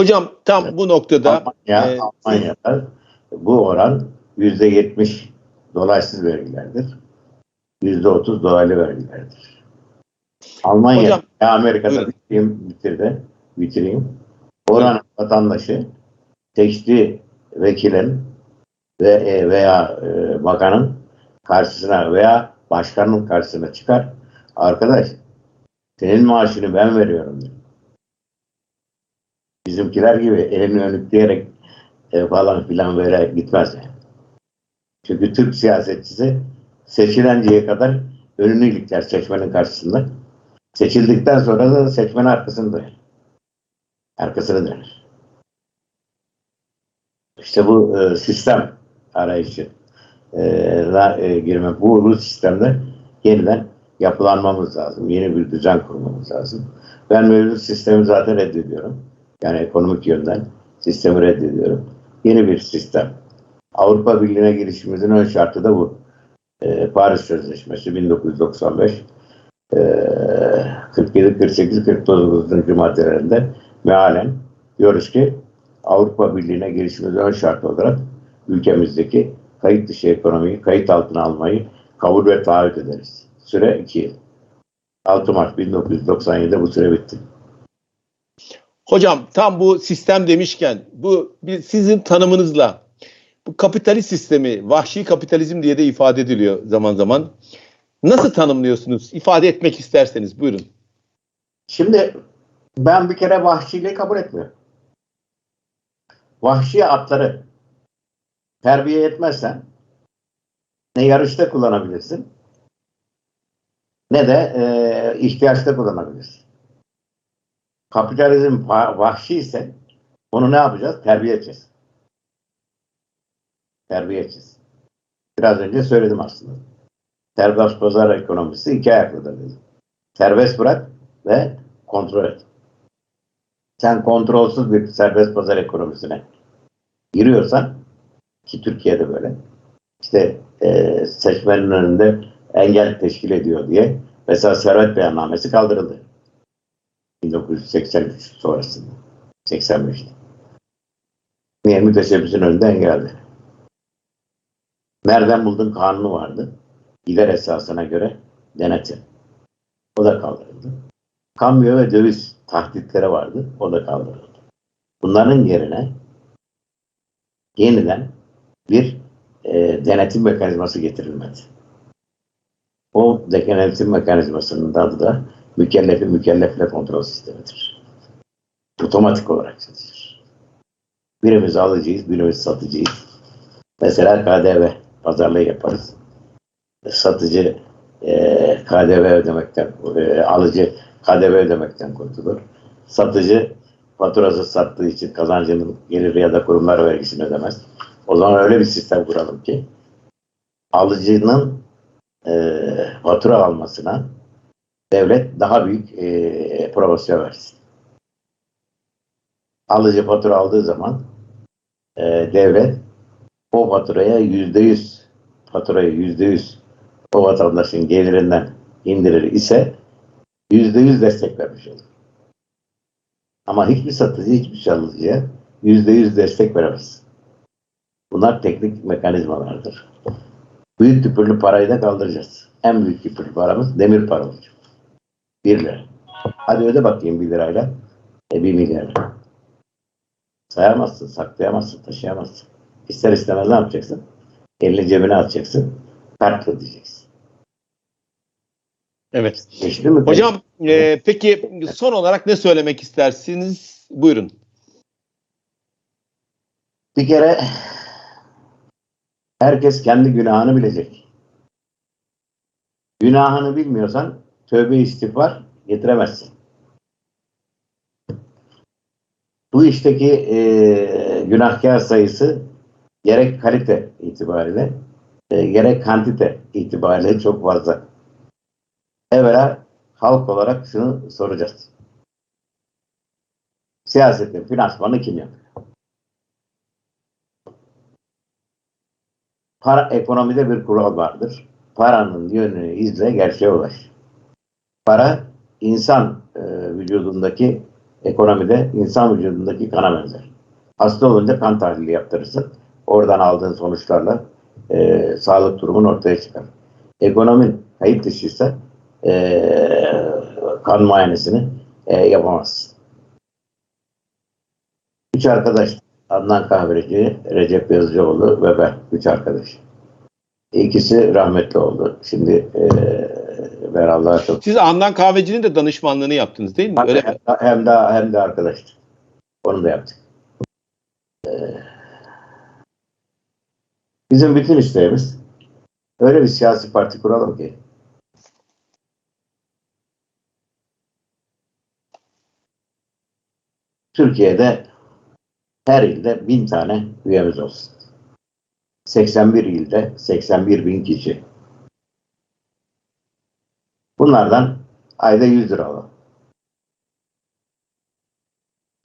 Hocam tam bu noktada Almanya, e, Almanya'da bu oran yüzde yetmiş dolaysız vergilerdir. Yüzde otuz dolaylı vergilerdir. Almanya Hocam, Amerika'da buyurun. bitireyim, bitirdi, bitireyim. Oranın vatandaşı seçtiği vekilin ve e, veya e, bakanın karşısına veya başkanın karşısına çıkar. Arkadaş senin maaşını ben veriyorum diyor. Bizimkiler gibi elini önükleyerek e, falan filan böyle gitmez. Çünkü Türk siyasetçisi seçilenceye kadar önünü ilikler seçmenin karşısında. Seçildikten sonra da seçmenin arkasını döner. Arkasını döner. İşte bu e, sistem arayışı e, la, e, girme. Bu, bu sistemde yeniden yapılanmamız lazım. Yeni bir düzen kurmamız lazım. Ben mevcut sistemi zaten reddediyorum. Yani ekonomik yönden sistemi reddediyorum. Yeni bir sistem. Avrupa Birliği'ne girişimizin ön şartı da bu. Ee, Paris Sözleşmesi 1995 ee, 47, 48, 49. maddelerinde mealen diyoruz ki Avrupa Birliği'ne girişimizin ön şartı olarak ülkemizdeki kayıt dışı ekonomiyi kayıt altına almayı kabul ve taahhüt ederiz. Süre 2 yıl. 6 Mart 1997'de bu süre bitti. Hocam tam bu sistem demişken bu sizin tanımınızla bu kapitalist sistemi vahşi kapitalizm diye de ifade ediliyor zaman zaman. Nasıl tanımlıyorsunuz? İfade etmek isterseniz buyurun. Şimdi ben bir kere vahşiliği kabul etmiyorum. Vahşi atları terbiye etmezsen ne yarışta kullanabilirsin ne de e, ihtiyaçta kullanabilirsin. Kapitalizm va- vahşi ise onu ne yapacağız? Terbiye edeceğiz. Terbiye edeceğiz. Biraz önce söyledim aslında. Serbest pazar ekonomisi iki ayaklıdır dedim. Serbest bırak ve kontrol et. Sen kontrolsüz bir serbest pazar ekonomisine giriyorsan ki Türkiye'de böyle işte e, seçmenin önünde engel teşkil ediyor diye mesela servet beyannamesi kaldırıldı. 1983 sonrasında. 85'te. Niye müteşebbisin önünde engeldi. Nereden buldun kanunu vardı. Gider esasına göre denetim. O da kaldırıldı. Kambiyo ve döviz tahditleri vardı. O da kaldırıldı. Bunların yerine yeniden bir e, denetim mekanizması getirilmedi. O denetim mekanizmasının adı da mükellefi mükellefle kontrol sistemidir. Otomatik olarak çalışır. Birimiz alıcıyız, birimiz satıcıyız. Mesela KDV pazarlığı yaparız. Satıcı e, KDV ödemekten, e, alıcı KDV ödemekten kurtulur. Satıcı faturası sattığı için kazancının gelir ya da kurumlar vergisini ödemez. O zaman öyle bir sistem kuralım ki alıcının e, fatura almasına devlet daha büyük e, promosyon versin. Alıcı fatura aldığı zaman e, devlet o faturaya yüzde yüz faturayı yüzde yüz o vatandaşın gelirinden indirir ise yüzde yüz destek vermiş olur. Ama hiçbir satıcı hiçbir alıcıya yüzde yüz destek veremez. Bunlar teknik mekanizmalardır. Büyük tüpürlü parayı da kaldıracağız. En büyük tüpürlü paramız demir para olacak. 1 lira. Hadi öde bakayım 1 lirayla. E 1 milyar. Sayamazsın, saklayamazsın, taşıyamazsın. İster istemez ne yapacaksın? Elini cebine atacaksın. Kartla diyeceksin. Evet. Geçti mi? Hocam e, peki son olarak ne söylemek istersiniz? Buyurun. Bir kere herkes kendi günahını bilecek. Günahını bilmiyorsan tövbe istiğfar getiremezsin. Bu işteki e, günahkar sayısı gerek kalite itibariyle e, gerek kantite itibariyle çok fazla. Evvela halk olarak şunu soracağız. Siyasetin finansmanı kim yapıyor? Para, ekonomide bir kural vardır. Paranın yönünü izle, gerçeğe ulaş. Para, insan e, vücudundaki Ekonomide insan vücudundaki kana benzer. Hasta olunca kan tahlili yaptırırsın. Oradan aldığın sonuçlarla e, sağlık durumun ortaya çıkar. Ekonomin kayıt dışıysa e, kan muayenesini e, yapamazsın. Üç arkadaş Adnan Kahveci, Recep Yazıcıoğlu ve ben. Üç arkadaş. İkisi rahmetli oldu. Şimdi e, Allah'a çok Siz Andan Kahveci'nin de danışmanlığını yaptınız değil mi? Öyle mi? hem, hem de hem de arkadaştık. Onu da yaptık. Ee, bizim bütün isteğimiz öyle bir siyasi parti kuralım ki Türkiye'de her ilde bin tane üyemiz olsun. 81 ilde 81 bin kişi. Bunlardan ayda 100 lira alalım.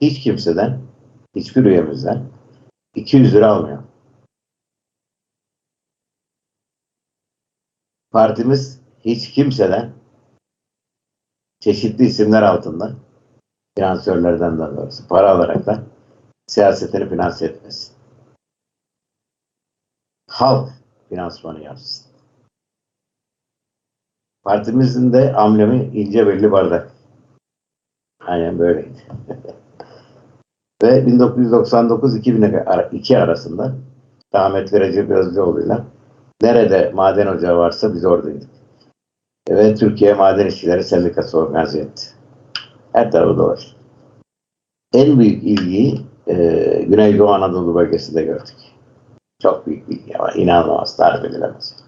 Hiç kimseden, hiçbir üyemizden 200 lira almıyor. Partimiz hiç kimseden çeşitli isimler altında finansörlerden de doğrusu para alarak da siyasetini finanse etmesin. Halk finansmanı yapsın. Partimizin de amblemi ince belli bardak. Aynen böyleydi. Ve 1999-2002 arasında rahmetli Recep Yazıcıoğlu'yla nerede maden ocağı varsa biz oradaydık. Ve Türkiye Maden İşçileri Sendikası organize etti. Her tarafı dolaştı. En büyük ilgiyi e, Güneydoğu Anadolu bölgesinde gördük. Çok büyük bir ilgi ama inanılmaz, tarif edilemez.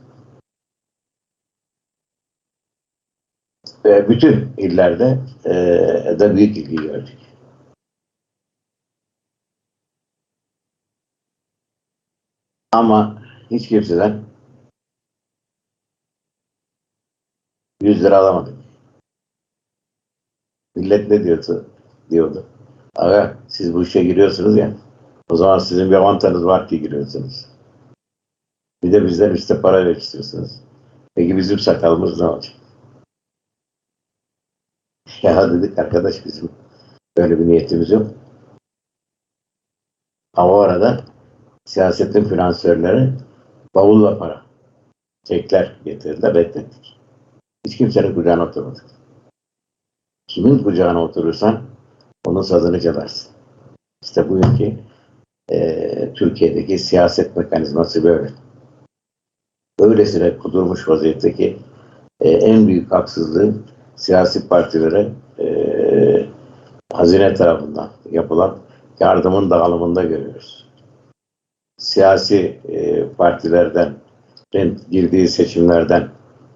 Ve bütün illerde e, de büyük ilgi gördük. Ama hiç kimseden 100 lira alamadık. Millet ne diyordu? diyordu. Aga siz bu işe giriyorsunuz ya. O zaman sizin bir avantajınız var ki giriyorsunuz. Bir de bizden işte para istiyorsunuz. Peki bizim sakalımız ne olacak? Ya dedik arkadaş bizim böyle bir niyetimiz yok. Ama o arada siyasetin finansörleri bavulla para, çekler getirdiler, reddettik. Hiç kimsenin kucağına oturmadık. Kimin kucağına oturursan onun sazını çalarsın. İşte bugünkü e, Türkiye'deki siyaset mekanizması böyle. Öylesine kudurmuş vaziyetteki e, en büyük haksızlığı siyasi partilere e, hazine tarafından yapılan yardımın dağılımında görüyoruz. Siyasi e, partilerden girdiği seçimlerden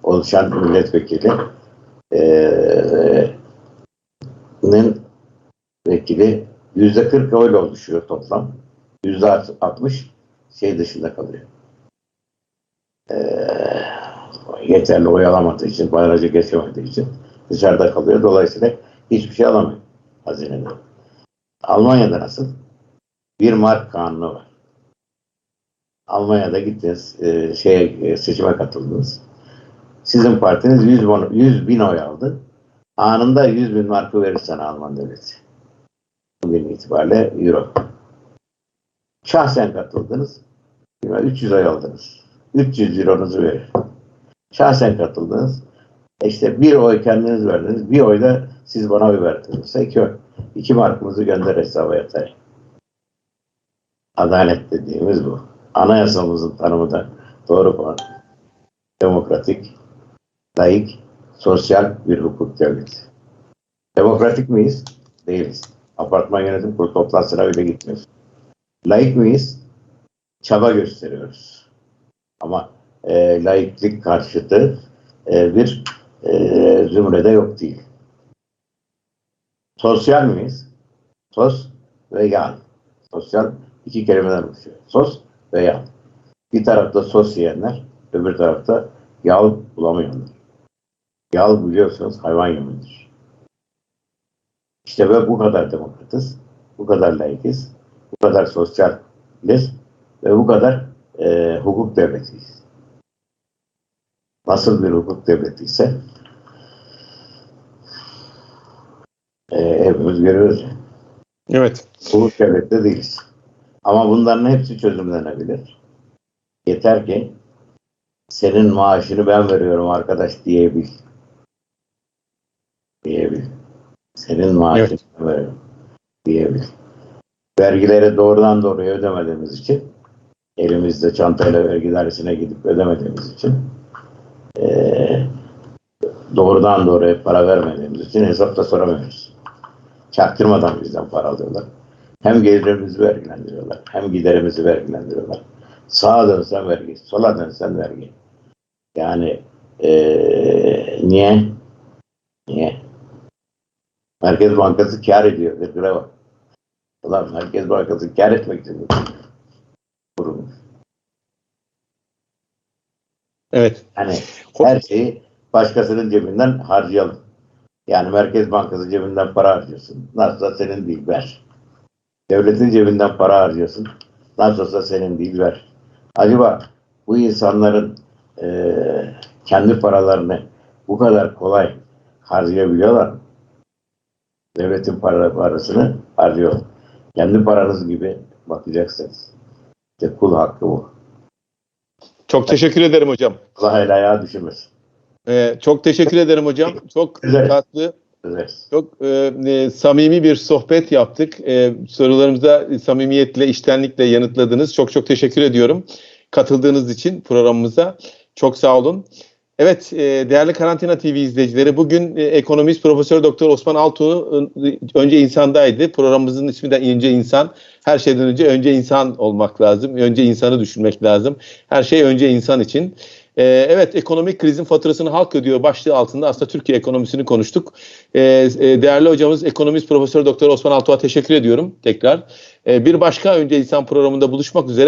oluşan milletvekili e, nin vekili yüzde 40 oyla oluşuyor toplam. Yüzde 60 şey dışında kalıyor. E, yeterli oy alamadığı için, barajı geçemediği için dışarıda kalıyor. Dolayısıyla hiçbir şey alamıyor hazineden. Almanya'da nasıl? Bir mark kanunu var. Almanya'da gittiniz, e, şeye, seçime katıldınız. Sizin partiniz 100, bin, 100 bin oy aldı. Anında 100 bin markı verir sana Alman devleti. Bugün itibariyle euro. Şahsen katıldınız. 300 oy aldınız. 300 euronuzu verir. Şahsen katıldınız. İşte bir oy kendiniz verdiniz. Bir oy da siz bana oy verdiniz. İki, iki markımızı gönder hesaba yatay. Adalet dediğimiz bu. Anayasamızın tanımı da doğru puan. Demokratik, layık, sosyal bir hukuk devleti. Demokratik miyiz? Değiliz. Apartman yönetim kurulu toplantısına öyle gitmiyoruz. Layık mıyız? Çaba gösteriyoruz. Ama e, laiklik karşıtı e, bir e, zümrede yok değil. Sosyal miyiz? Sos ve yan. Sosyal iki kelimeden oluşuyor. Sos ve yan. Bir tarafta sos yiyenler, öbür tarafta yağ bulamayanlar. Yağ biliyorsunuz hayvan yemeğidir. İşte ve bu kadar demokratız, bu kadar layıkız, bu kadar sosyaliz ve bu kadar e, hukuk devletiyiz. Nasıl bir hukuk devleti ise e, hepimiz görüyoruz. Evet. Ulus devlette değiliz. Ama bunların hepsi çözümlenebilir. Yeter ki senin maaşını ben veriyorum arkadaş diyebil. Diyebil. Senin maaşını Evet. ben veriyorum diyebil. Vergileri doğrudan doğruya ödemediğimiz için elimizde çantayla vergi dairesine gidip ödemediğimiz için eee, doğrudan doğruya para vermediğimiz için hesap da soramıyoruz. Çaktırmadan bizden para alıyorlar. Hem gelirimizi vergilendiriyorlar, hem giderimizi vergilendiriyorlar. Sağa dönsen vergi, sola dönsen vergi. Yani eee, niye? Niye? Merkez Bankası kar ediyor, virgüle bak. Ulan Merkez Bankası kar etmek için Evet. Yani her şeyi başkasının cebinden harcayalım. Yani Merkez Bankası cebinden para harcıyorsun. Nasılsa senin değil ver. Devletin cebinden para harcıyorsun. Nasılsa senin değil ver. Acaba bu insanların eee, kendi paralarını bu kadar kolay harcayabiliyorlar mı? Devletin para, parasını harcıyor. Kendi paranız gibi bakacaksınız. İşte kul hakkı bu. Çok teşekkür ederim hocam. El ayağı düşürmesin. Ee, çok teşekkür ederim hocam. Çok Güzel. tatlı, çok e, e, samimi bir sohbet yaptık. E, sorularımıza samimiyetle, iştenlikle yanıtladınız. Çok çok teşekkür ediyorum katıldığınız için programımıza. Çok sağ olun. Evet, e, değerli Karantina TV izleyicileri, bugün e, ekonomist Profesör Doktor Osman Altuğ e, önce insandaydı. Programımızın ismi de İnce İnsan. Her şeyden önce önce insan olmak lazım. Önce insanı düşünmek lazım. Her şey önce insan için. Ee, evet ekonomik krizin faturasını halk ödüyor başlığı altında aslında Türkiye ekonomisini konuştuk. E, değerli hocamız ekonomist Profesör Doktor Osman Altuğ'a teşekkür ediyorum tekrar. Bir başka önce insan programında buluşmak üzere.